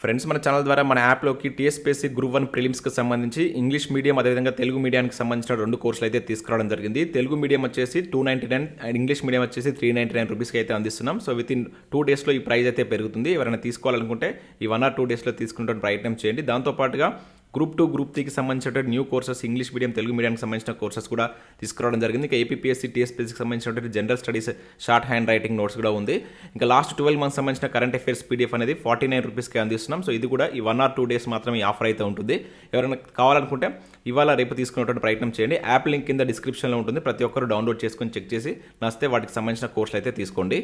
Friends మన channel ద్వారా మన యాప్లోకి టీఎస్పీఎస్సీ గ్రూప్ వన్ ప్రిలిమ్స్కి సంబంధించి ఇంగ్లీష్ మీడియం అదేవిధంగా తెలుగు మీడియానికి సంబంధించిన రెండు కోర్సులు అయితే తీసుకురావడం జరిగింది. తెలుగు మీడియం వచ్చేసి two ninety nine and English medium వచ్చేసి త్రీ నైంటీ నైన్ రూపీస్కి అయితే అందిస్తున్నాం. సో విత్ ఇన్ టూ డేస్లో ఈ ప్రైస్ అయితే పెరుగుతుంది. ఎవరైనా తీసుకోవాలనుకుంటే ఈ వన్ ఆర్ టూ డేస్లో తీసుకుంటే ప్రయత్నం చేయండి. దాంతోపాటుగా గ్రూప్ టూ గ్రూప్ త్రీకి సంబంధించిన new courses English medium Telugu మీడియంకి సంబంధించిన కోర్సెస్ కూడా తీసుకురావడం జరిగింది. ఇంకా ఏపీఎస్సీ టీఎస్పీఎస్సీకి సంబంధించినటువంటి general studies shorthand writing notes కూడా ఉంది. ఇంకా లాస్ట్ ట్వెల్వ్ మంత్స్ సంబంధించిన కరెంట్ అఫైర్స్ పీడిఎఫ్ అనేది ఫార్టీ నైన్ రూపీస్కి అందిస్తున్నాం. సో ఇది కూడా ఈ వన్ ఆర్ టూ డేస్ మాత్రమే ఆఫర్ అయితే ఉంటుంది. ఎవరైనా కావాలనుకుంటే ఇవాళ రేపు తీసుకునేటువంటి ప్రయత్నం చేయండి. యాప్ లింక్ కింద డిస్క్రిప్షన్లో ఉంటుంది. ప్రతి ఒక్కరు డౌన్లోడ్ చేసుకొని చెక్ చేసి నచ్చితే వాటికి సంబంధించిన కోర్సులు అయితే తీసుకోండి.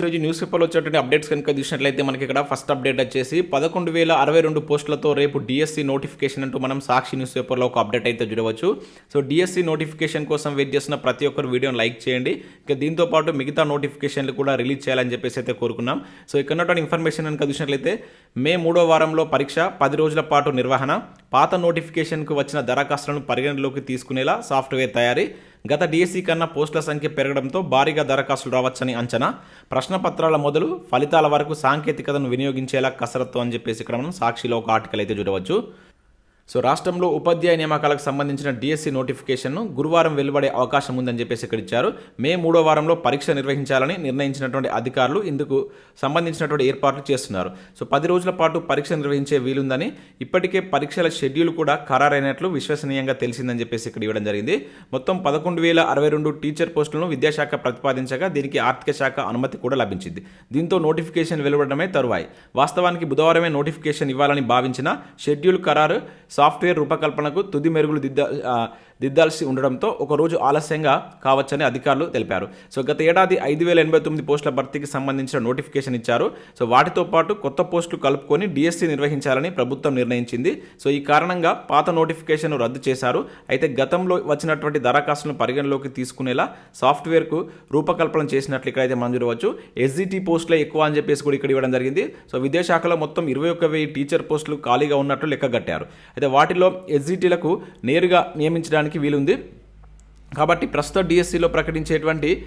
ఈరోజు న్యూస్ పేపర్లో వచ్చేటువంటి అప్డేట్స్ కనుక చూసినట్లయితే మనకి ఇక్కడ ఫస్ట్ అప్డేట్ వచ్చేసి పదకొండు వేల అరవై రెండు పోస్టులతో రేపు డిఎస్సి నోటిఫికేషన్ అంటూ మనం సాక్షి న్యూస్ పేపర్లో ఒక అప్డేట్ అయితే చూడవచ్చు. సో డిఎస్సి నోటిఫికేషన్ కోసం వెయిట్ చేస్తున్న ప్రతి ఒక్కరు వీడియోని లైక్ చేయండి. ఇక దీంతో పాటు మిగతా నోటిఫికేషన్లు కూడా రిలీజ్ చేయాలని చెప్పేసి అయితే కోరుకున్నాం. సో ఇక్కడ ఉన్నటువంటి ఇన్ఫర్మేషన్ కనుక చూసినట్లయితే మే మూడో వారంలో పరీక్ష పది రోజుల పాటు నిర్వహణ పాత నోటిఫికేషన్కు వచ్చిన దరఖాస్తులను పరిగణలోకి తీసుకునేలా సాఫ్ట్వేర్ తయారీ గత డిఎస్సి కన్నా పోస్టుల సంఖ్య పెరగడంతో భారీగా దరఖాస్తులు రావచ్చని అంచనా. ప్రశ్నపత్రాల మొదలు ఫలితాల వరకు సాంకేతికతను వినియోగించేలా కసరత్తు అని చెప్పేసి ఇక్కడ మనం సాక్షిలో ఒక ఆర్టికల్ అయితే చూడవచ్చు. సో రాష్ట్రంలో ఉపాధ్యాయ నియామకాలకు సంబంధించిన డిఎస్సి నోటిఫికేషన్ను గురువారం వెలువడే అవకాశం ఉందని చెప్పేసి ఇక్కడ ఇచ్చారు. మే మూడో వారంలో పరీక్ష నిర్వహించాలని నిర్ణయించినటువంటి అధికారులు ఇందుకు సంబంధించినటువంటి ఏర్పాట్లు చేస్తున్నారు. సో పది రోజుల పాటు పరీక్ష నిర్వహించే వీలుందని ఇప్పటికే పరీక్షల షెడ్యూల్ కూడా ఖరారైనట్లు విశ్వసనీయంగా తెలిసిందని చెప్పేసి ఇక్కడ ఇవ్వడం జరిగింది. మొత్తం పదకొండు వేల అరవై రెండు టీచర్ పోస్టులను విద్యాశాఖ ప్రతిపాదించగా దీనికి ఆర్థిక శాఖ అనుమతి కూడా లభించింది. దీంతో నోటిఫికేషన్ వెలువడమే తరువాయి. వాస్తవానికి బుధవారమే నోటిఫికేషన్ ఇవ్వాలని భావించిన షెడ్యూల్ ఖరారు సాఫ్ట్వేర్ రూపకల్పనకు తుది మెరుగులు దిద్ద ఆ, దిద్దాల్సి ఉండడంతో ఒకరోజు ఆలస్యంగా కావచ్చని అధికారులు తెలిపారు. సో గత ఏడాది ఐదు వేల ఎనభై తొమ్మిది పోస్టుల భర్తీకి సంబంధించిన నోటిఫికేషన్ ఇచ్చారు. సో వాటితో పాటు కొత్త పోస్టులు కలుపుకొని డిఎస్సి నిర్వహించాలని ప్రభుత్వం నిర్ణయించింది. సో ఈ కారణంగా పాత నోటిఫికేషన్ రద్దు చేశారు. అయితే గతంలో వచ్చినటువంటి దరఖాస్తులను పరిగణలోకి తీసుకునేలా సాఫ్ట్వేర్కు రూపకల్పన చేసినట్లు ఇక్కడైతే మనం చూడవచ్చు. ఎస్జిటి పోస్టులే ఎక్కువ అని చెప్పేసి కూడా ఇక్కడ ఇవ్వడం జరిగింది. సో విద్యాశాఖలో మొత్తం ఇరవై ఒక్క వెయ్యి టీచర్ పోస్టులు ఖాళీగా ఉన్నట్లు లెక్కగట్టారు. అయితే వాటిలో ఎస్జిటీలకు నేరుగా నియమించడానికి వీలుంది. కాబట్టి ప్రస్తుత డిఎస్సిలో ప్రకటించేటువంటి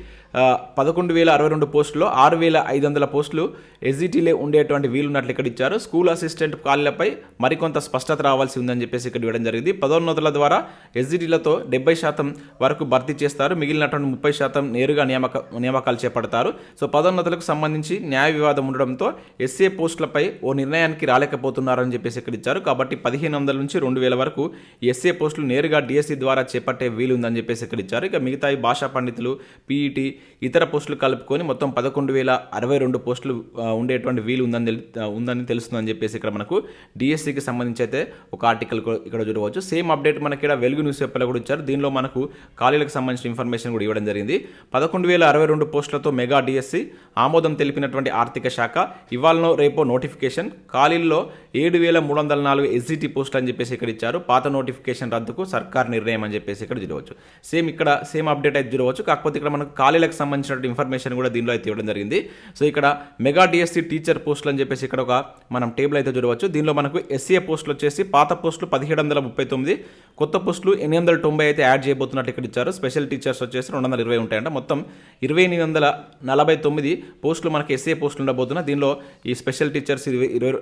పదకొండు వేల అరవై రెండు పోస్టులో ఆరు వేల ఐదు వందల పోస్టులు ఎస్జిటీలే ఉండేటువంటి వీలున్నట్లు ఇక్కడ ఇచ్చారు. స్కూల్ అసిస్టెంట్ ఖాళీలపై మరికొంత స్పష్టత రావాల్సి ఉందని చెప్పేసి ఇక్కడ ఇవ్వడం జరిగింది. పదోన్నతుల ద్వారా ఎస్జిటీలతో డెబ్బై శాతం వరకు భర్తీ చేస్తారు. మిగిలినటువంటి ముప్పై శాతం నేరుగా నియామక నియామకాలు చేపడతారు. సో పదోన్నతులకు సంబంధించి న్యాయ వివాదం ఉండడంతో ఎస్ఏ పోస్టులపై ఓ నిర్ణయానికి రాలేకపోతున్నారని చెప్పేసి ఇక్కడ ఇచ్చారు. కాబట్టి పదిహేను వందల నుంచి రెండు వేల వరకు ఎస్ఏ పోస్టులు నేరుగా డిఎస్సి ద్వారా చేపట్టే వీలుందని చెప్పేసి ఇక్కడ ఇచ్చారు. ఇక మిగతా భాషా పండితులు పీఈటీ ఇతర పోస్టులు కలుపుకొని మొత్తం పదకొండు వేల అరవై రెండు పోస్టులు ఉండేటువంటి వీలు ఉందని ఉందని తెలుస్తుందని చెప్పేసి ఇక్కడ మనకు డిఎస్సికి సంబంధించి అయితే ఒక ఆర్టికల్ ఇక్కడ చూడవచ్చు. సేమ్ అప్డేట్ మనకి ఇక్కడ వెలుగు న్యూస్ పేపర్లో కూడా ఇచ్చారు. దీనిలో మనకు ఖాళీలకు సంబంధించిన ఇన్ఫర్మేషన్ కూడా ఇవ్వడం జరిగింది. పదకొండు వేల అరవై రెండు పోస్టులతో మెగా డిఎస్సి ఆమోదం తెలిపినటువంటి ఆర్థిక శాఖ ఇవాళనో రేపో నోటిఫికేషన్. ఖాళీల్లో ఏడు వేల మూడు వందల నాలుగు ఎస్జిటి పోస్ట్ అని చెప్పేసి ఇక్కడ ఇచ్చారు. పాత నోటిఫికేషన్ రద్దుకు సర్కార్ నిర్ణయం అని చెప్పేసి ఇక్కడ చూడవచ్చు. సేమ్ ఇక్కడ సేమ్ అప్డేట్ అయితే చూడవచ్చు. కాకపోతే ఇక్కడ మనకు ఖాళీలకు సంబంధించిన ఇన్ఫర్మేషన్ కూడా దీనిలో అయితే ఇవ్వడం జరిగింది. సో ఇక్కడ మెగా డిఎస్సి టీచర్ పోస్టులు అని చెప్పేసి ఇక్కడ ఒక మనం టేబుల్ అయితే చూడవచ్చు. దీనిలో మనకు ఎస్సీఏ పోస్టులు వచ్చేసి పాత పోస్టులు పదిహేడు వందల ముప్పై తొమ్మిది కొత్త పోస్టులు ఎనిమిది వందల తొంభై అయితే యాడ్ చేయబోతున్నట్టు ఇక్కడ ఇచ్చారు. స్పెషల్ టీచర్స్ వచ్చేసి రెండు వందల ఇరవై ఉంటాయంట. మొత్తం ఇరవై ఎనిమిది వందల నలభై తొమ్మిది పోస్టులు మనకి ఎస్ఏ పోస్టులు ఉండబోతున్నాయి. దీనిలో ఈ స్పెషల్ టీచర్స్ ఇరవై ఇరవై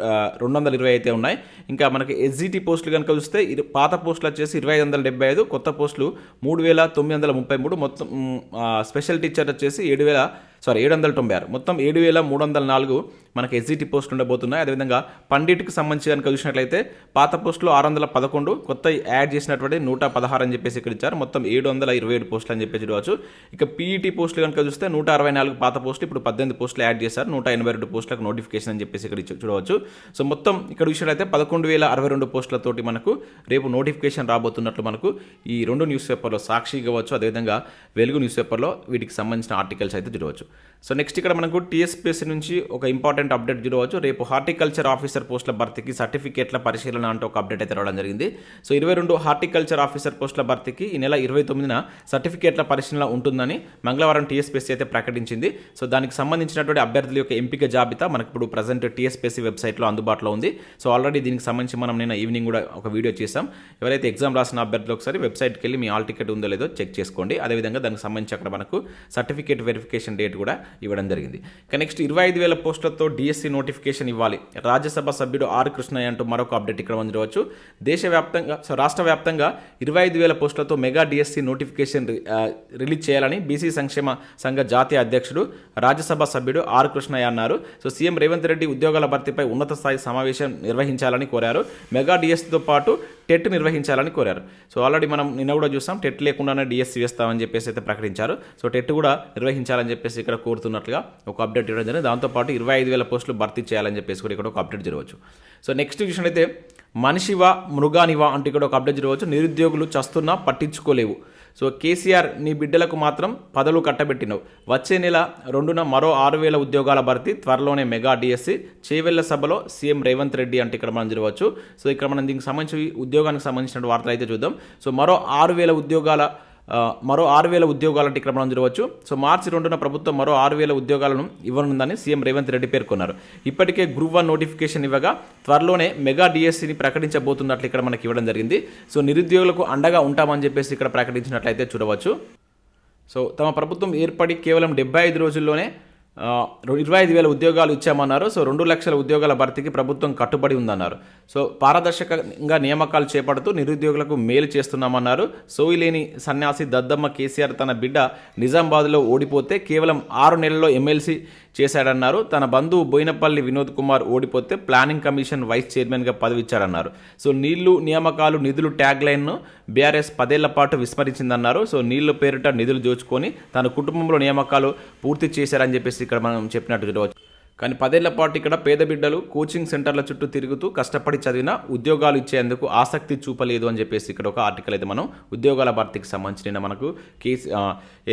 రెండు వందల ఇరవై అయితే ఉన్నాయి. ఇంకా మనకి ఎస్జిటి పోస్టులు కనుక చూస్తే పాత పోస్టులు వచ్చేసి ఇరవై ఐదు వందల డెబ్బై ఐదు కొత్త పోస్టులు మూడు వేల తొమ్మిది వందల ముప్పై మూడు. మొత్తం స్పెషల్ టీచర్ వచ్చేసి ఏడు వేల సారీ ఏడు వందల తొంభై ఆరు. మొత్తం ఏడు వేల మూడు వందల నాలుగు మనకి ఎస్జిటి పోస్టులు ఉండబోతున్నాయి. అదేవిధంగా పండిట్కి సంబంధించి కనుక చూసినట్లయితే పాత పోస్టులు ఆరు వందల పదకొండు కొత్త యాడ్ చేసినటువంటి నూట పదహారు అని చెప్పేసి ఇక్కడ ఇచ్చారు. మొత్తం ఏడు వందల ఇరవై ఏడు పోస్టులు అని చెప్పేసి చూడవచ్చు. ఇక పీఈటీ పోస్టులు కనుక చూస్తే నూట అరవై నాలుగు పాత పోస్టులు ఇప్పుడు పద్దెనిమిది పోస్టులు యాడ్ చేశారు. నూట ఎనభై రెండు పోస్టులకు నోటిఫికేషన్ అని చెప్పేసి ఇక్కడ చూడవచ్చు. సో మొత్తం ఇక్కడ చూసినట్లయితే పదకొండు వేల అరవై రెండు పోస్టులతోటి మనకు రేపు నోటిఫికేషన్ రాబోతున్నట్లు మనకు ఈ రెండు న్యూస్ పేపర్లో సాక్షి కావచ్చు. అదేవిధంగా వెలుగు న్యూస్ పేపర్లో వీటికి సంబంధించిన ఆర్టికల్స్ అయితే చూడవచ్చు. సో నెక్స్ట్ ఇక్కడ మనకు టీఎస్పీఎస్సీ నుంచి ఒక ఇంపార్టెంట్ అప్డేట్ చూడవచ్చు. రేపు హార్టికల్చర్ ఆఫీసర్ పోస్టుల భర్తీకి సర్టిఫికేట్ల పరిశీలన అంటూ ఒక అప్డేట్ అయితే రావడం జరిగింది. సో ఇరవై రెండు హార్టికల్చర్ ఆఫీసర్ పోస్టుల భర్తీకి ఈ నెల ఇరవై తొమ్మిదిన సర్టిఫికేట్ల పరిశీలన ఉంటుందని మంగళవారం టీఎస్పీఎస్సీ అయితే ప్రకటించింది. సో దానికి సంబంధించినటువంటి అభ్యర్థుల యొక్క ఎంపిక జాబితా మనకు ఇప్పుడు ప్రజెంట్ టీఎస్పీఎస్సీ వెబ్సైట్లో అందుబాటులో ఉంది. సో ఆల్రెడీ దీనికి సంబంధించి మనం నిన్న ఈవినింగ్ కూడా ఒక వీడియో చేసాం ఎవరైతే ఎగ్జామ్ రాసిన అభ్యర్థులు ఒకసారి వెబ్సైట్కి వెళ్ళి మీ ఆల్ టికెట్ ఉందో లేదో చెక్ చేసుకోండి. అదేవిధంగా దానికి సంబంధించి అక్కడ మనకు సర్టిఫికేట్ వెరిఫికేషన్ డేట్ కూడా ఇవ్వడం జరిగింది. ఇక నెక్స్ట్ ఇరవై ఐదు వేల పోస్టులతో డిఎస్సి నోటిఫికేషన్ ఇవ్వాలి. రాజ్యసభ సభ్యుడు ఆర్ కృష్ణయ్య అంటూ మరొక అప్డేట్ ఇక్కడ ఉండవచ్చు దేశవ్యాప్తంగా సో రాష్ట్ర వ్యాప్తంగా ఇరవై ఐదు వేల పోస్టులతో మెగా డిఎస్సి నోటిఫికేషన్ రిలీజ్ చేయాలని బీసీ సంక్షేమ సంఘ జాతీయ అధ్యక్షుడు రాజ్యసభ సభ్యుడు ఆర్ కృష్ణయ్య అన్నారు. సో సీఎం రేవంత్ రెడ్డి ఉద్యోగాల భర్తీపై ఉన్నత స్థాయి సమావేశం నిర్వహించాలని కోరారు. మెగా డిఎస్సితో పాటు టెట్ నిర్వహించాలని కోరారు. సో ఆల్రెడీ మనం నిన్న కూడా చూసాం టెట్ లేకుండానే డిఎస్సి వేస్తామని చెప్పేసి అయితే ప్రకటించారు. సో టెట్ కూడా నిర్వహించాలని చెప్పేసి ఇక్కడ కోరుతున్నట్లుగా ఒక అప్డేట్ ఇవ్వడం జరిగింది. దాంతోపాటు ఇరవై ఐదు వేల పోస్టులు భర్తీ చేయాలని చెప్పేసి కూడా ఇక్కడ ఒక అప్డేట్ జరగవచ్చు. సో నెక్స్ట్ విషయం అయితే మనిషివా మృగానివా అంటూ ఇక్కడ ఒక అప్డేట్ జరగవచ్చు. నిరుద్యోగులు చస్తున్నా పట్టించుకోలేవు. సో కేసీఆర్ నీ బిడ్డలకు మాత్రం పదవులు కట్టబెట్టినవు. వచ్చే నెల రెండున మరో ఆరు వేల ఉద్యోగాల భర్తీ త్వరలోనే మెగా డిఎస్సి చేవెళ్ళ సభలో సీఎం రేవంత్ రెడ్డి అంటే ఇక్కడ మనం చూడవచ్చు సో ఇక్కడ మనం దీనికి సంబంధించి ఉద్యోగానికి సంబంధించిన వార్తలు అయితే చూద్దాం. సో మరో ఆరు వేల ఉద్యోగాల మరో ఆరు వేల ఉద్యోగాలంటే ఇక్కడ మనం చూడవచ్చు. సో మార్చి రెండున ప్రభుత్వం మరో ఆరు వేల ఉద్యోగాలను ఇవ్వనుందని సీఎం రేవంత్ రెడ్డి పేర్కొన్నారు. ఇప్పటికే గ్రూప్ వన్ నోటిఫికేషన్ ఇవ్వగా త్వరలోనే మెగా డిఎస్సిని ప్రకటించబోతున్నట్లు ఇక్కడ మనకి ఇవ్వడం జరిగింది. సో నిరుద్యోగులకు అండగా ఉంటామని చెప్పేసి ఇక్కడ ప్రకటించినట్లయితే చూడవచ్చు. సో తమ ప్రభుత్వం ఏర్పడి కేవలం డెబ్బై ఐదు రోజుల్లోనే ఇరవై ఐదు వేల ఉద్యోగాలు ఇచ్చామన్నారు. సో రెండు లక్షల ఉద్యోగాల భర్తీకి ప్రభుత్వం కట్టుబడి ఉందన్నారు. సో పారదర్శకంగా నియామకాలు చేపడుతూ నిరుద్యోగులకు మేలు చేస్తున్నామన్నారు. సోయిలేని సన్యాసి దద్దమ్మ కేసీఆర్ తన బిడ్డ నిజామాబాద్లో ఓడిపోతే కేవలం ఆరు నెలల్లో ఎమ్మెల్సీ చేశాడన్నారు. తన బంధువు బోయినపల్లి వినోద్ కుమార్ ఓడిపోతే ప్లానింగ్ కమిషన్ వైస్ చైర్మన్గా పదవిచ్చారన్నారు. సో నీళ్ళు నియామకాలు నిధులు ట్యాగ్ లైన్ను బీఆర్ఎస్ పదేళ్ళ పాటు విస్మరించిందన్నారు. సో నీళ్ళు పేరిట నిధులు దోచుకొని తన కుటుంబంలో నియామకాలు పూర్తి చేశారని చెప్పేసి ఇక్కడ మనం చెప్పినట్టు చూడవచ్చు. కానీ పదేళ్ళ పాటు ఇక్కడ పేద బిడ్డలు కోచింగ్ సెంటర్ల చుట్టూ తిరుగుతూ కష్టపడి చదివిన ఉద్యోగాలు ఇచ్చేందుకు ఆసక్తి చూపలేదు అని చెప్పేసి ఇక్కడ ఒక ఆర్టికల్ అయితే మనం ఉద్యోగాల భర్తీకి సంబంధించిన మనకు కేసీ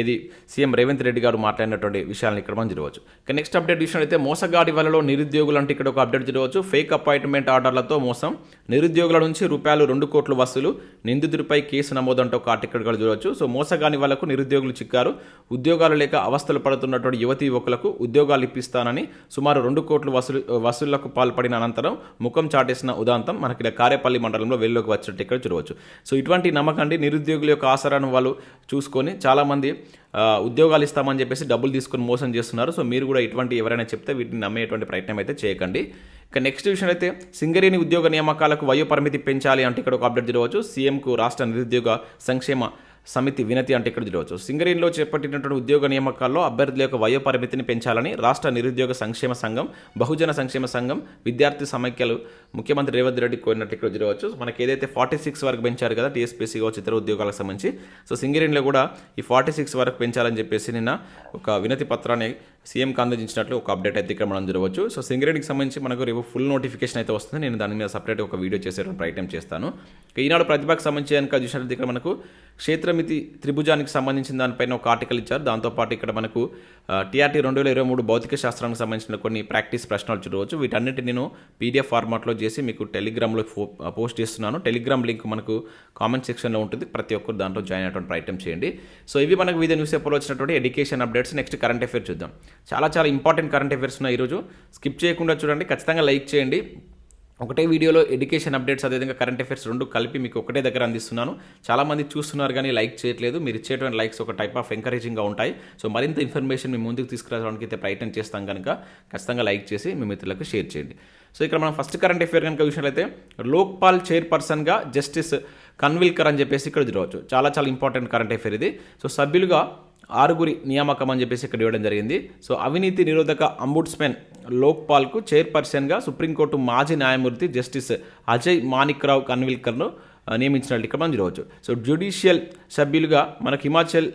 ఏది సీఎం రేవంత్ రెడ్డి గారు మాట్లాడినటువంటి విషయాలను ఇక్కడ మనం చూడవచ్చు ఇక నెక్స్ట్ అప్డేట్ విషయం అయితే మోసగాడి వలలో నిరుద్యోగులు అంటే ఇక్కడ ఒక అప్డేట్ చూడవచ్చు ఫేక్ అపాయింట్మెంట్ ఆర్డర్లతో మోసం. నిరుద్యోగుల నుంచి రూపాయలు రెండు కోట్లు వసూలు. నిందితుడిపై కేసు నమోదు అంటే ఒక ఆర్టికల్ కూడా చూడవచ్చు సో మోసగాని వాళ్ళకు నిరుద్యోగులు చిక్కారు. ఉద్యోగాలు లేక అవస్థలు పడుతున్నటువంటి యువతి యువకులకు ఉద్యోగాలు ఇప్పిస్తానని సుమారు రెండు కోట్లు వసూలు వసూళ్ళకు పాల్పడిన అనంతరం ముఖం చాటేసిన ఉదాంతం మనకి కారేపల్లి మండలంలో వెలుగులోకి వచ్చినట్టు ఇక్కడ చూడవచ్చు. సో ఇటువంటి నమ్మకండి నిరుద్యోగుల యొక్క ఆసరాను వాళ్ళు చూసుకొని చాలామంది ఉద్యోగాలు ఇస్తామని చెప్పేసి డబ్బులు తీసుకొని మోసం చేస్తున్నారు. సో మీరు కూడా ఇటువంటి ఎవరైనా చెప్తే వీటిని నమ్మేటువంటి ప్రయత్నం అయితే చేయకండి. ఇక నెక్స్ట్ విషయం అయితే సింగరేణి ఉద్యోగ నియామకాలకు వయో పరిమితి పెంచాలి అంటే ఇక్కడ ఒక అప్డేట్ చూడవచ్చు. సీఎంకు రాష్ట్ర నిరుద్యోగ సంక్షేమ సమితి వినతి అంటే ఇక్కడ చూడవచ్చు. సింగరేణిలో చేపట్టినటువంటి ఉద్యోగ నియామకాల్లో అభ్యర్థుల యొక్క వయో పరిమితిని పెంచాలని రాష్ట్ర నిరుద్యోగ సంక్షేమ సంఘం బహుజన సంక్షేమ సంఘం విద్యార్థి సమైక్యలు ముఖ్యమంత్రి రేవంత్ రెడ్డి కోరినట్టు ఇక్కడ చూడవచ్చు. మనకి ఏదైతే ఫార్టీ సిక్స్ వరకు పెంచారు కదా టీఎస్పీసీ కావచ్చు ఇతర ఉద్యోగాలకు సంబంధించి. సో సింగరేణిలో కూడా ఈ ఫార్టీ సిక్స్ వరకు పెంచాలని చెప్పేసి నిన్న ఒక వినతి పత్రాన్ని సీఎంకి అందించినట్లు ఒక అప్డేట్ అయితే ఇక్కడ మనం చూడవచ్చు. సో సింగరేణికి సంబంధించి మనకు రేపు ఫుల్ నోటిఫికేషన్ అయితే వస్తుంది. నేను దాని మీద సపరేట్ ఒక వీడియో చేసే ప్రయత్నం చేస్తాను. ఈనాడు ప్రతిభకు సంబంధించి కనుక చూసినట్లయితే ఇక్కడ మనకు క్షేత్రమితి త్రిభుజానికి సంబంధించిన దానిపైన ఒక ఆర్టికల్ ఇచ్చారు. దాంతోపాటు ఇక్కడ మనకు టీఆర్టీ రెండు వేల ఇరవై మూడు భౌతిక శాస్త్రానికి సంబంధించిన కొన్ని ప్రాక్టీస్ ప్రశ్నలు చూడవచ్చు. వీటన్నిటి నేను పీడిఎఫ్ ఫార్మాట్లో చేసి మీకు టెలిగ్రామ్లో ఫో- పోస్ట్ చేస్తున్నాను. టెలిగ్రామ్ లింక్ మనకు కామెంట్ సెక్షన్లో ఉంటుంది. ప్రతి ఒక్కరు దాంట్లో జాయిన్ అయ్యేటువంటి ప్రయత్నం చేయండి. సో ఇవి మనకు వివిధ న్యూస్ పేపర్లో వచ్చినటువంటి education updates. Next current affair చూద్దాం. చాలా చాలా ఇంపార్టెంట్ కరెంట్ అఫేర్స్ ఉన్నాయి ఈరోజు. స్కిప్ చేయకుండా చూడండి. ఖచ్చితంగా లైక్ చేయండి. ఒకటే వీడియోలో ఎడ్యుకేషన్ అప్డేట్స్ అదేవిధంగా కరెంట్ అఫైర్స్ రెండు కలిపి మీకు ఒకటే దగ్గర అందిస్తున్నాను. చాలామంది చూస్తున్నారు కానీ లైక్ చేయట్లేదు. మీరు ఇచ్చేటువంటి లైక్స్ ఒక టైప్ ఆఫ్ ఎంకరేజింగ్గా ఉంటాయి. సో మరింత ఇన్ఫర్మేషన్ మీ ముందుకు తీసుకురావడానికి అయితే ప్రయత్నం చేస్తాం కనుక ఖచ్చితంగా లైక్ చేసి మీ మిత్రులకు షేర్ చేయండి. సో ఇక్కడ మనం ఫస్ట్ కరెంట్ అఫేర్ కనుక చూసినట్లయితే లోక్పాల్ చైర్పర్సన్గా జస్టిస్ కన్విల్కర్ అని చెప్పేసి ఇక్కడ చూడవచ్చు చాలా చాలా ఇంపార్టెంట్ కరెంట్ అఫేర్ ఇది. సో సభ్యులుగా ఆరుగురి నియామకం అని చెప్పేసి ఇక్కడ ఇవ్వడం జరిగింది. సో అవినీతి నిరోధక అంబుడ్స్మెన్ లోక్పాల్కు చైర్పర్సన్గా సుప్రీంకోర్టు మాజీ న్యాయమూర్తి జస్టిస్ అజయ్ మాణిక్రావు కన్విల్కర్ను నియమించినట్లు ఇక్కడ మనం చూడవచ్చు. సో జ్యుడిషియల్ సభ్యులుగా మనకు హిమాచల్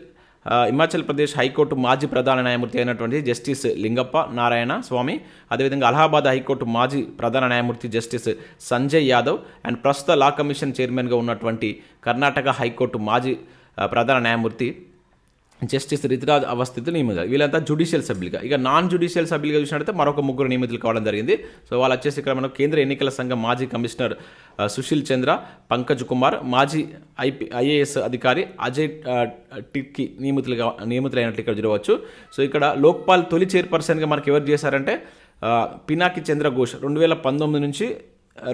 హిమాచల్ ప్రదేశ్ హైకోర్టు మాజీ ప్రధాన న్యాయమూర్తి అయినటువంటి జస్టిస్ లింగప్ప నారాయణ స్వామి అదేవిధంగా అలహాబాద్ హైకోర్టు మాజీ ప్రధాన న్యాయమూర్తి జస్టిస్ సంజయ్ యాదవ్ అండ్ ప్రస్తుత లా కమిషన్ చైర్మన్గా ఉన్నటువంటి కర్ణాటక హైకోర్టు మాజీ ప్రధాన న్యాయమూర్తి జస్టిస్ రితిరాజ్ అవస్థితులు నియమితులు. వీళ్ళంతా జుడిషియల్ సభ్యులుగా. ఇక నాన్ జుడిషియల్ సభ్యులుగా చూసినట్లయితే మరొక ముగ్గురు నియమితులు కావడం జరిగింది. సో వాళ్ళు వచ్చేసి ఇక్కడ మనకు కేంద్ర ఎన్నికల సంఘం మాజీ కమిషనర్ సుశీల్ చంద్ర పంకజ్ కుమార్ మాజీ ఐపీ ఐఏఎస్ అధికారి అజయ్ టిక్కి నియమితులుగా నియమితులైనట్లు ఇక్కడ చూడవచ్చు. సో ఇక్కడ లోక్పాల్ తొలి చైర్పర్సన్గా మనకి ఎవరు చేశారంటే పినాకి చంద్ర ఘోష్ రెండు వేల పంతొమ్మిది నుంచి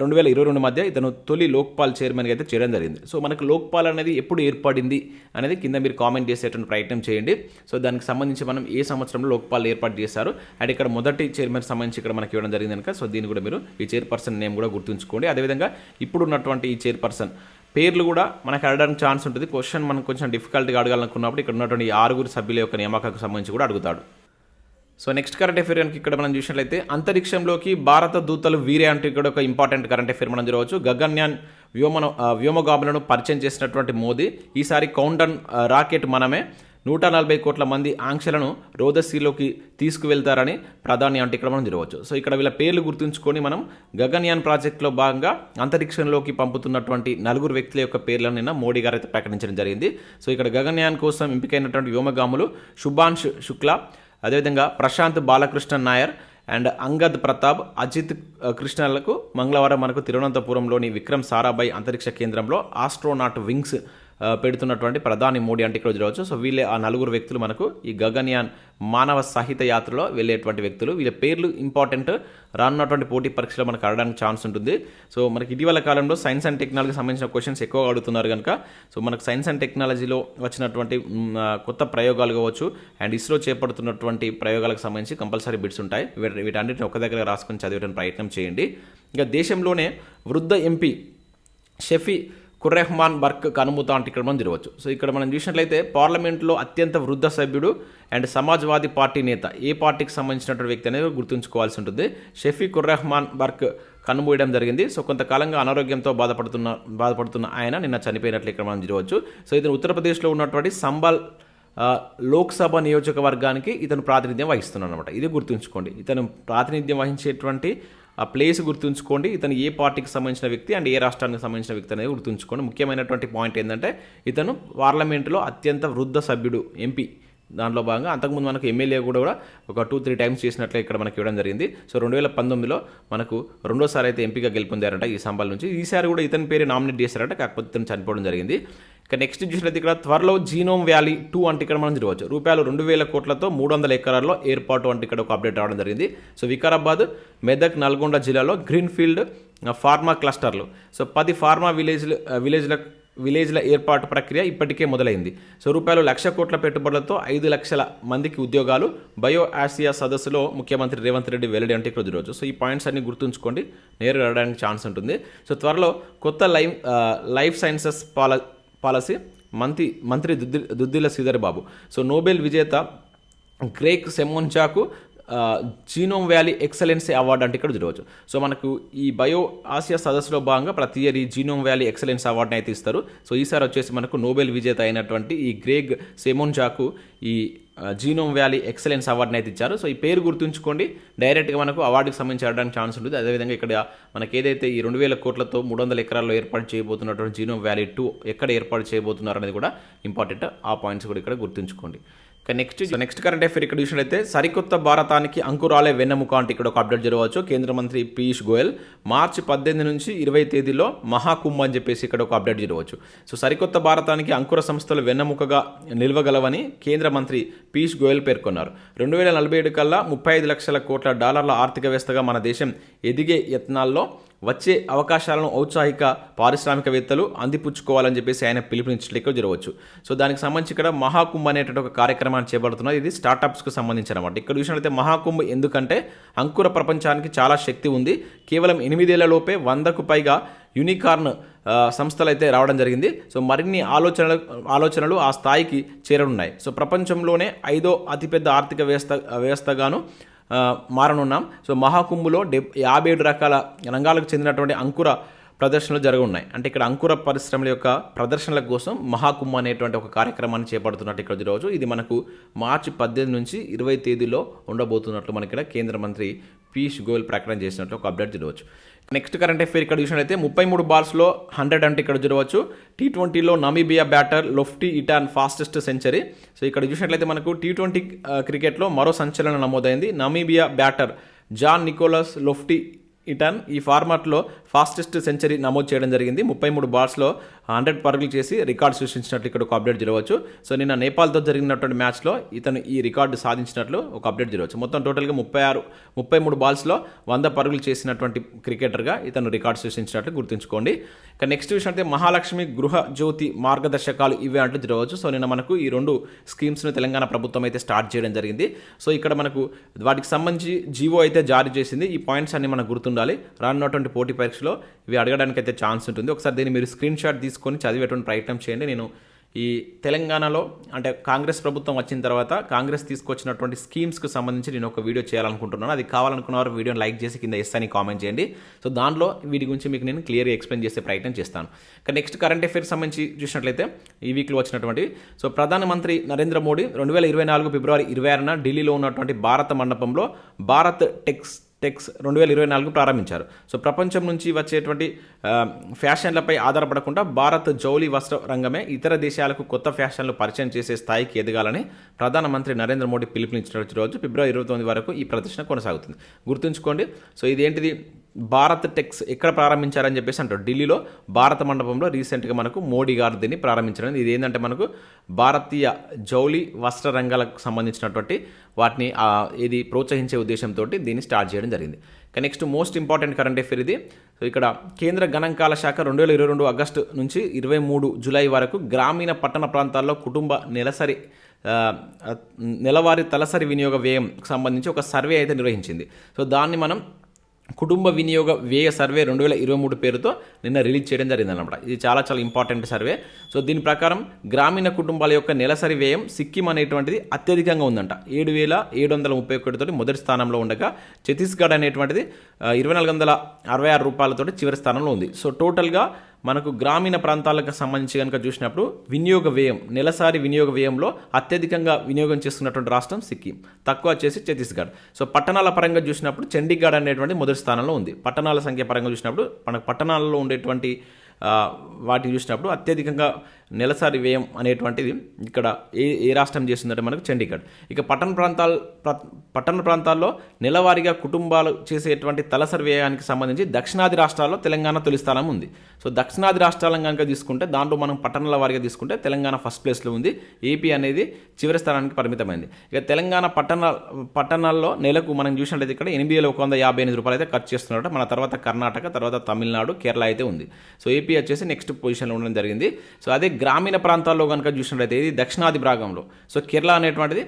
రెండు వేల ఇరవై రెండు మధ్య ఇతను తొలి లోక్పాల్ చైర్మన్గా అయితే చేయడం జరిగింది. సో మనకు లోక్పాల్ అనేది ఎప్పుడు ఏర్పడింది అనేది కింద మీరు కామెంట్ చేసేటువంటి ప్రయత్నం చేయండి. సో దానికి సంబంధించి మనం ఏ సంవత్సరంలో లోక్పాల్ ఏర్పాటు చేశారు అండ్ ఇక్కడ మొదటి చైర్మన్ సంబంధించి ఇక్కడ మనకి ఇవ్వడం జరిగింది కనుక సో దీన్ని కూడా మీరు ఈ చైర్పర్సన్ నేమ్ కూడా గుర్తుంచుకోండి. అదేవిధంగా ఇప్పుడు ఉన్నటువంటి ఈ చైర్పర్సన్ పేర్లు కూడా మనకు అడగడానికి ఛాన్స్ ఉంటుంది. క్వశ్చన్ మనం కొంచెం డిఫికల్ట్గా అడగాలనుకున్నప్పుడు ఇక్కడ ఉన్నటువంటి ఆరుగురు సభ్యుల యొక్క నియామకానికి సంబంధించి కూడా అడుగుతాడు. సో నెక్స్ట్ కరెంట్ అఫేర్ కనుక ఇక్కడ మనం చూసినట్లయితే అంతరిక్షంలోకి భారత దూతలు వీరే అంటే ఇక్కడ ఒక ఇంపార్టెంట్ కరెంట్ అఫేర్ మనం చూడవచ్చు. గగన్యాన్ వ్యోమ వ్యోమగాములను పరిచయం చేసినటువంటి మోదీ ఈసారి కౌంటన్ రాకెట్ మనమే. నూట నలభై కోట్ల మంది ఆంక్షలను రోదస్సీలోకి తీసుకువెళ్తారని ప్రధాని అంటే ఇక్కడ మనం చూడవచ్చు. సో ఇక్కడ వీళ్ళ పేర్లు గుర్తుంచుకొని మనం గగన్యాన్ ప్రాజెక్టులో భాగంగా అంతరిక్షంలోకి పంపుతున్నటువంటి నలుగురు వ్యక్తుల యొక్క పేర్లను నిన్న మోడీ గారు అయితే ప్రకటించడం జరిగింది. సో ఇక్కడ గగన్యాన్ కోసం ఎంపికైనటువంటి వ్యోమగాములు శుభాంశ్ శుక్లా అదేవిధంగా ప్రశాంత్ బాలకృష్ణ నాయర్ అండ్ అంగద్ ప్రతాప్ అజిత్ కృష్ణలకు మంగళవారం మనకు తిరువనంతపురంలోని విక్రమ్ సారాభాయ్ అంతరిక్ష కేంద్రంలో ఆస్ట్రోనాట్ వింగ్స్ పెడుతున్నటువంటి ప్రధాని మోడీ అంటే ఇక్కడ చూడవచ్చు. సో వీళ్ళే ఆ నలుగురు వ్యక్తులు మనకు ఈ గగన్యాన్ మానవ సాహిత్య యాత్రలో వెళ్ళేటువంటి వ్యక్తులు. వీళ్ళ పేర్లు ఇంపార్టెంట్. రానున్నటువంటి పోటీ పరీక్షలో మనకు అడడానికి ఛాన్స్ ఉంటుంది. సో మనకి ఇటీవల కాలంలో సైన్స్ అండ్ టెక్నాలజీకి సంబంధించిన క్వశ్చన్స్ ఎక్కువగా అడుగుతున్నారు కనుక సో మనకు సైన్స్ అండ్ టెక్నాలజీలో వచ్చినటువంటి కొత్త ప్రయోగాలు కావచ్చు అండ్ ఇస్రో చేపడుతున్నటువంటి ప్రయోగాలకు సంబంధించి కంపల్సరీ బిట్స్ ఉంటాయి. వీటి వీటన్నిటిని ఒక దగ్గర రాసుకొని చదివేటువంటి ప్రయత్నం చేయండి. ఇక దేశంలోనే వృద్ధ ఎంపీ షఫీ కుర్రెహ్మాన్ బర్క్ కనుమూత అంటే ఇక్కడ మనం తిరగవచ్చు. సో ఇక్కడ మనం చూసినట్లయితే పార్లమెంట్లో అత్యంత వృద్ధ సభ్యుడు అండ్ సమాజ్వాదీ పార్టీ నేత. ఏ పార్టీకి సంబంధించినటువంటి వ్యక్తి అనేది గుర్తుంచుకోవాల్సి ఉంటుంది. షఫీ కుర్రెహ్మాన్ బర్క్ కనుమూయడం జరిగింది. సో కొంతకాలంగా అనారోగ్యంతో బాధపడుతున్న బాధపడుతున్న ఆయన నిన్న చనిపోయినట్లు ఇక్కడ మనం చూడవచ్చు సో ఇతను ఉత్తరప్రదేశ్లో ఉన్నటువంటి సంబల్ లోక్సభ నియోజకవర్గానికి ఇతను ప్రాతినిధ్యం వహిస్తున్నాడు అనమాట ఇది గుర్తుంచుకోండి. ఇతను ప్రాతినిధ్యం వహించేటువంటి ఆ ప్లేస్ గుర్తుంచుకోండి. ఇతను ఏ పార్టీకి సంబంధించిన వ్యక్తి అండ్ ఏ రాష్ట్రానికి సంబంధించిన వ్యక్తి అనేది గుర్తుంచుకోండి. ముఖ్యమైనటువంటి పాయింట్ ఏంటంటే ఇతను పార్లమెంటులో అత్యంత వృద్ధ సభ్యుడు ఎంపీ దాంట్లో భాగంగా అంతకుముందు మనకు ఎమ్మెల్యే కూడా కూడా ఒక టూ త్రీ టైమ్స్ చేసినట్లే ఇక్కడ మనకి ఇవ్వడం జరిగింది. సో రెండు వేల పంతొమ్మిదిలో మనకు రెండోసారి అయితే ఎంపీగా గెలుపొందారంట ఈ సంబాల్ నుంచి. ఈసారి కూడా ఇతని పేరు నామినేట్ చేశారంట కాకపోతే ఇతను చనిపోవడం జరిగింది. ఇక నెక్స్ట్ చూసినట్టు ఇక్కడ త్వరలో జీనోమ్ వ్యాలీ టూ అంటే ఇక్కడ మనం చూడవచ్చు. రూపాయలు రెండు వేల కోట్లతో మూడు వందల ఎకరాల్లో ఏర్పాటు అంటే ఇక్కడ ఒక అప్డేట్ రావడం జరిగింది. సో వికారాబాద్ మెదక్ నల్గొండ జిల్లాలో గ్రీన్ఫీల్డ్ ఫార్మా క్లస్టర్లు. సో పది ఫార్మా విలేజ్లు విలేజ్ల విలేజ్ల ఏర్పాటు ప్రక్రియ ఇప్పటికే మొదలైంది. సో రూపాయలు లక్ష కోట్ల పెట్టుబడులతో ఐదు లక్షల మందికి ఉద్యోగాలు. బయో ఆసియా సదస్సులో ముఖ్యమంత్రి రేవంత్ రెడ్డి వెల్లడి అంటే ఇక్కడ రోజు సో ఈ పాయింట్స్ అన్ని గుర్తుంచుకోండి. నేరు రావడానికి ఛాన్స్ ఉంటుంది. సో త్వరలో కొత్త లైఫ్ లైఫ్ సైన్సెస్ పాల పాలసీ మంత్రి మంత్రి దుద్ది దుద్దిల శ్రీధర్ బాబు. సో నోబెల్ విజేత గ్రేక్ సెమోన్చాకు జీనోమ్ వ్యాలీ ఎక్సలెన్సీ అవార్డు అంటే ఇక్కడ చూడవచ్చు. సో మనకు ఈ బయో ఆసియా సదస్సులో భాగంగా ప్రతి ఇయర్ ఈ జీనోమ్ వ్యాలీ ఎక్సలెన్స్ అవార్డుని అయితే ఇస్తారు. సో ఈసారి వచ్చేసి మనకు నోబెల్ విజేత అయినటువంటి ఈ గ్రేగ్ సెమోన్చాకు ఈ జీనోమ్ వ్యాలీ ఎక్సలెన్స్ అవార్డుని అయితే ఇచ్చారు. సో ఈ పేరు గుర్తుంచుకోండి. డైరెక్ట్గా మనకు అవార్డుకి సంబంధించి ఆడడానికి ఛాన్స్ ఉంటుంది. అదేవిధంగా ఇక్కడ మనకి ఏదైతే ఈ రెండు వేల కోట్లతో మూడు వందల ఎకరాల్లో ఏర్పాటు చేయబోతున్నటువంటి జీనోమ్ వ్యాలీ టూ ఎక్కడ ఏర్పాటు చేయబోతున్నారు అనేది కూడా ఇంపార్టెంట్ ఆ పాయింట్స్ కూడా ఇక్కడ గుర్తుంచుకోండి. నెక్స్ట్ నెక్స్ట్ కరెంట్ అఫేర్ ఇక్కడ చూసినట్లయితే సరికొత్త భారతానికి అంకురాలే వెన్నెముక అంటే ఇక్కడ ఒక అప్డేట్ జరగవచ్చు. కేంద్ర మంత్రి పీయూష్ గోయల్ మార్చి పద్దెనిమిది నుంచి ఇరవై తేదీలో మహాకుంభ్ అని చెప్పేసి ఇక్కడ ఒక అప్డేట్ జరగవచ్చు. సో సరికొత్త భారతానికి అంకుర సంస్థలు వెన్నెముకగా నిల్వగలవని కేంద్ర మంత్రి పీయూష్ గోయల్ పేర్కొన్నారు. రెండు వేల నలభై ఏడు కల్లా ముప్పై ఐదు లక్షల కోట్ల డాలర్ల ఆర్థిక వ్యవస్థగా మన దేశం ఎదిగే యత్నాల్లో వచ్చే అవకాశాలను ఔత్సాహిక పారిశ్రామికవేత్తలు అందిపుచ్చుకోవాలని చెప్పేసి ఆయన పిలుపునిచ్చినట్లు జరగవచ్చు. సో దానికి సంబంధించి ఇక్కడ మహాకుంభ అనేటువంటి ఒక కార్యక్రమాన్ని చేపడుతున్నారు ఇది స్టార్టప్స్కి సంబంధించిన అనమాట ఇక్కడ చూసినట్లయితే మహాకుంభ ఎందుకంటే అంకుర ప్రపంచానికి చాలా శక్తి ఉంది. కేవలం ఎనిమిదేళ్ళలోపే వందకు పైగా యూనికార్న్ సంస్థలు అయితే రావడం జరిగింది. సో మరిన్ని ఆలోచనలు ఆలోచనలు ఆ స్థాయికి చేరనున్నాయి. సో ప్రపంచంలోనే ఐదో అతిపెద్ద ఆర్థిక వ్యవస్థ వ్యవస్థగాను మారనున్నాం. సో మహాకుంభులో డెబ్ యాభై ఏడు రకాల రంగాలకు చెందినటువంటి అంకుర ప్రదర్శనలు జరగనున్నాయి. అంటే ఇక్కడ అంకుర పరిశ్రమల యొక్క ప్రదర్శనల కోసం మహాకుంభ అనేటువంటి ఒక కార్యక్రమాన్ని చేపడుతున్నట్టు ఇక్కడ ఈరోజు ఇది మనకు మార్చి పద్దెనిమిది నుంచి ఇరవై తేదీలో ఉండబోతున్నట్లు మనకి ఇక్కడ కేంద్ర మంత్రి పీయూష్ గోయల్ ప్రకటన చేసినట్లు ఒక అప్డేట్ చూడవచ్చు నెక్స్ట్ కరెంట్ అఫేర్ ఇక్కడ చూసినట్లయితే ముప్పై మూడు బాల్స్లో హండ్రెడ్ అంటే ఇక్కడ చూడవచ్చు టీ ట్వంటీలో Namibia batter Loftie Eaton fastest century. So ఇక్కడ చూసినట్లయితే మనకు టీ ట్వంటీ క్రికెట్లో మరో సంచలనం నమోదైంది. Namibia batter Jan Nicolas Loftie Eaton ఈ ఫార్మాట్లో ఫాస్టెస్ట్ సెంచరీ నమోదు చేయడం జరిగింది. ముప్పై మూడు బాల్స్లో హండ్రెడ్ పరుగులు చేసి రికార్డు సృష్టించినట్లు ఇక్కడ ఒక అప్డేట్ జరగవచ్చు. సో నిన్న నేపాల్తో జరిగినటువంటి మ్యాచ్లో ఇతను ఈ రికార్డు సాధించినట్లు ఒక అప్డేట్ జరగవచ్చు. మొత్తం టోటల్గా ముప్పై ఆరు ముప్పై మూడు బాల్స్లో వంద పరుగులు చేసినటువంటి క్రికెటర్గా ఇతను రికార్డు సృష్టించినట్లు గుర్తుంచుకోండి. ఇక నెక్స్ట్ విషయం అయితే మహాలక్ష్మి గృహ జ్యోతి మార్గదర్శకాలు ఇవే అంటూ జరగవచ్చు. సో నిన్న మనకు ఈ రెండు స్కీమ్స్ను తెలంగాణ ప్రభుత్వం అయితే స్టార్ట్ చేయడం జరిగింది. సో ఇక్కడ మనకు వాటికి సంబంధించి జీవో అయితే జారీ చేసింది. ఈ పాయింట్స్ అన్ని మనకు గుర్తుండాలి. రానున్నటువంటి పోటీ పరీక్షలో ఇవి అడగడానికి అయితే ఛాన్స్ ఉంటుంది. ఒకసారి దీన్ని మీరు స్క్రీన్ షాట్ తీసుకొని చదివేటువంటి ప్రయత్నం చేయండి. నేను ఈ తెలంగాణలో అంటే కాంగ్రెస్ ప్రభుత్వం వచ్చిన తర్వాత కాంగ్రెస్ తీసుకొచ్చినటువంటి స్కీమ్స్కి సంబంధించి నేను ఒక వీడియో చేయాలనుకుంటున్నాను. అది కావాలనుకున్న వారు వీడియోని లైక్ చేసి కింద ఎస్ అని కామెంట్ చేయండి. సో దాంట్లో వీటి గురించి మీకు నేను క్లియర్గా ఎక్స్ప్లెయిన్ చేసే ప్రయత్నం చేస్తాను. కానీ నెక్స్ట్ కరెంట్ అఫైర్స్ సంబంధించి చూసినట్లయితే ఈ వీక్లో వచ్చినటువంటి సో ప్రధానమంత్రి నరేంద్ర మోడీ రెండు వేల ఇరవై నాలుగు ఫిబ్రవరి ఇరవై ఆరున ఢిల్లీలో ఉన్నటువంటి భారత మండపంలో భారత్ టెక్స్ టెక్స్ రెండు వేల ఇరవై నాలుగు ప్రారంభించారు. సో ప్రపంచం నుంచి వచ్చేటువంటి ఫ్యాషన్లపై ఆధారపడకుండా భారత్ జౌలి వస్త్ర రంగమే ఇతర దేశాలకు కొత్త ఫ్యాషన్లు పరిచయం చేసే స్థాయికి ఎదగాలని ప్రధానమంత్రి నరేంద్ర మోడీ పిలుపునిచ్చిన రోజు ఫిబ్రవరి ఇరవై తొమ్మిది వరకు ఈ ప్రదర్శన కొనసాగుతుంది. గుర్తుంచుకోండి సో ఇదేంటిది? భారత్ టెక్స్ ఎక్కడ ప్రారంభించారని చెప్పేసి అంటారు. ఢిల్లీలో భారత మండపంలో రీసెంట్గా మనకు మోడీ గారు దీన్ని ప్రారంభించడం. ఇది ఏంటంటే మనకు భారతీయ జౌలి వస్త్ర రంగాలకు సంబంధించినటువంటి వాటిని ఇది ప్రోత్సహించే ఉద్దేశంతో దీన్ని స్టార్ట్ చేయడం జరిగింది. Next most important current affair ఇది. సో ఇక్కడ కేంద్ర గణాంకాల శాఖ రెండు వేల ఇరవై రెండు ఆగస్టు నుంచి ఇరవై మూడు జూలై వరకు గ్రామీణ పట్టణ ప్రాంతాల్లో కుటుంబ నెలసరి నెలవారీ తలసరి వినియోగ వ్యయం సంబంధించి ఒక సర్వే అయితే నిర్వహించింది. సో దాన్ని మనం కుటుంబ వినియోగ వ్యయ సర్వే రెండు వేల ఇరవై మూడు పేరుతో నిన్న రిలీజ్ చేయడం జరిగిందన్నమాట. ఇది చాలా చాలా ఇంపార్టెంట్ సర్వే. సో దీని ప్రకారం గ్రామీణ కుటుంబాల యొక్క నెలసరి వ్యయం సిక్కిం అనేటువంటిది అత్యధికంగా ఉందంట. ఏడు వేల ఏడు వందల ముప్పై ఒకటితోటి మొదటి స్థానంలో ఉండగా ఛత్తీస్గఢ్ అనేటువంటిది ఇరవై నాలుగు వందల అరవై ఆరు రూపాయలతోటి చివరి స్థానంలో ఉంది. సో టోటల్గా మనకు గ్రామీణ ప్రాంతాలకు సంబంధించి కనుక చూసినప్పుడు వినియోగ వ్యయం నెలసారి వినియోగ వ్యయంలో అత్యధికంగా వినియోగం చేస్తున్నటువంటి రాష్ట్రం సిక్కిం. తక్కువ వచ్చేసి ఛత్తీస్గఢ్. సో పట్టణాల పరంగా చూసినప్పుడు చండీగఢ్ అనేటువంటి మొదటి స్థానంలో ఉంది. పట్టణాల సంఖ్య పరంగా చూసినప్పుడు మనకు పట్టణాలలో ఉండేటువంటి వాటిని చూసినప్పుడు అత్యధికంగా నెలసరి వ్యయం అనేటువంటిది ఇక్కడ ఏ ఏ రాష్ట్రం చేస్తుందంటే మనకు చండీగఢ్. ఇక పట్టణ ప్రాంతాల పట్టణ ప్రాంతాల్లో నెలవారీగా కుటుంబాలు చేసేటువంటి తలసరి వ్యయానికి సంబంధించి దక్షిణాది రాష్ట్రాల్లో తెలంగాణ తొలి స్థానం ఉంది. సో దక్షిణాది రాష్ట్రాలను కనుక తీసుకుంటే దాంట్లో మనం పట్టణాల వారీగా తీసుకుంటే తెలంగాణ ఫస్ట్ ప్లేస్లో ఉంది. ఏపీ అనేది చివరి స్థానానికి పరిమితమైంది. ఇక తెలంగాణ పట్టణ పట్టణాల్లో నెలకు మనం చూసినట్లయితే ఇక్కడ ఎనిమిది వేల ఒక వంద యాభై ఎనిమిది రూపాయలు అయితే ఖర్చు చేస్తున్నట్టు మన తర్వాత కర్ణాటక తర్వాత తమిళనాడు కేరళ అయితే ఉంది. సో ఏపీ వచ్చేసి నెక్స్ట్ పొజిషన్లో ఉండడం జరిగింది. సో అదే గ్రామీణ ప్రాంతాల్లో కనుక చూసినట్లయితే ఇది దక్షిణాది భాగంలో. సో కేరళ అనేటువంటిది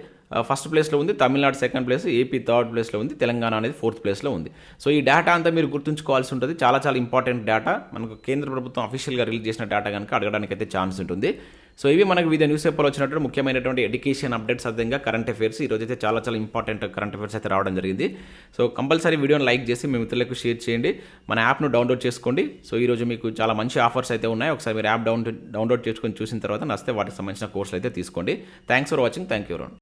ఫస్ట్ ప్లేస్లో ఉంది Tamil Nadu second place AP third ప్లేస్లో ఉంది తెలంగాణ అనేది ఫోర్త్ ప్లేస్లో ఉంది. సో ఈ డేటా అంతా మీరు గుర్తుంచుకోవాల్సి ఉంటుంది. చాలా చాలా ఇంపార్టెంట్ డేటా మనకు కేంద్ర ప్రభుత్వం అఫీషియల్గా రిలీజ్ చేసిన డేటా కనుక అడగడానికి అయితే ఛాన్స్ ఉంటుంది. సో ఇవి మనకు వివిధ న్యూస్ పేపర్లో వచ్చినటువంటి ముఖ్యమైనటువంటి ఎడ్యుకేషన్ అప్డేట్స్ అర్థంగా కరెంట్ అఫేర్స్ ఈరోజు అయితే చాలా చాలా ఇంపార్టెంట్ కరెంట్ అఫేర్స్ అయితే రావడం జరిగింది. సో కంపల్సరీ వీడియోని లైక్ చేసి మీ మిత్రులకు షేర్ చేయండి. మన యాప్ను డౌన్లోడ్ చేసుకోండి. సో ఈరోజు మీకు చాలా మంచి ఆఫర్స్ అయితే ఉన్నాయి. ఒకసారి మీరు యాప్ డౌన్ డౌన్లోడ్ చేసుకొని చూసిన తర్వాత నస్తే వాటికి సంబంధించిన కోర్సులు అయితే తీసుకోండి. Thanks for watching thank you